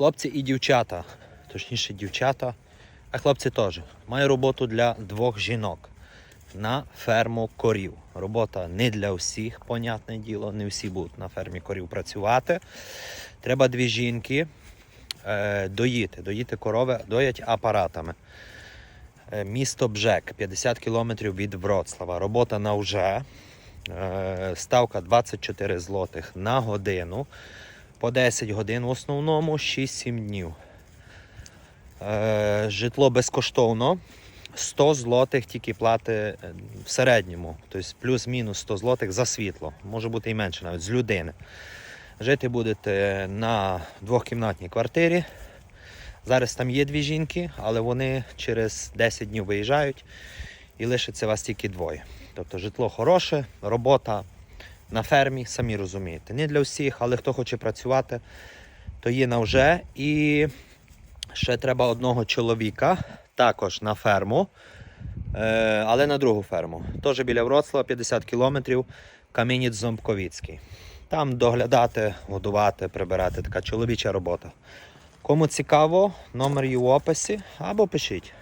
Хлопці і дівчата, точніше дівчата, а хлопці теж. Маю роботу для двох жінок на ферму корів. Робота не для всіх, понятне діло, не всі будуть на фермі корів працювати. Треба дві жінки е, доїти. Доїти корови, доять апаратами. Е, Місто Бжек, 50 кілометрів від Вроцлава. Робота на вже. Е, Ставка 24 злотих на годину. По 10 годин в основному 6-7 днів. Е, Житло безкоштовно. 100 злотих тільки плати е, в середньому. Тобто плюс-мінус 100 злотих за світло. Може бути і менше навіть з людини. Жити будете на двохкімнатній квартирі. Зараз там є дві жінки, але вони через 10 днів виїжджають і лишиться вас тільки двоє. Тобто житло хороше, робота на фермі, самі розумієте. Не для всіх, але хто хоче працювати, то є на вже. І ще треба одного чоловіка, також на ферму, е, але на другу ферму. Теж біля Вроцлава, 50 кілометрів, Камінець Зомбковіцький. Там доглядати, годувати, прибирати така чоловіча робота. Кому цікаво, номер є в описі або пишіть.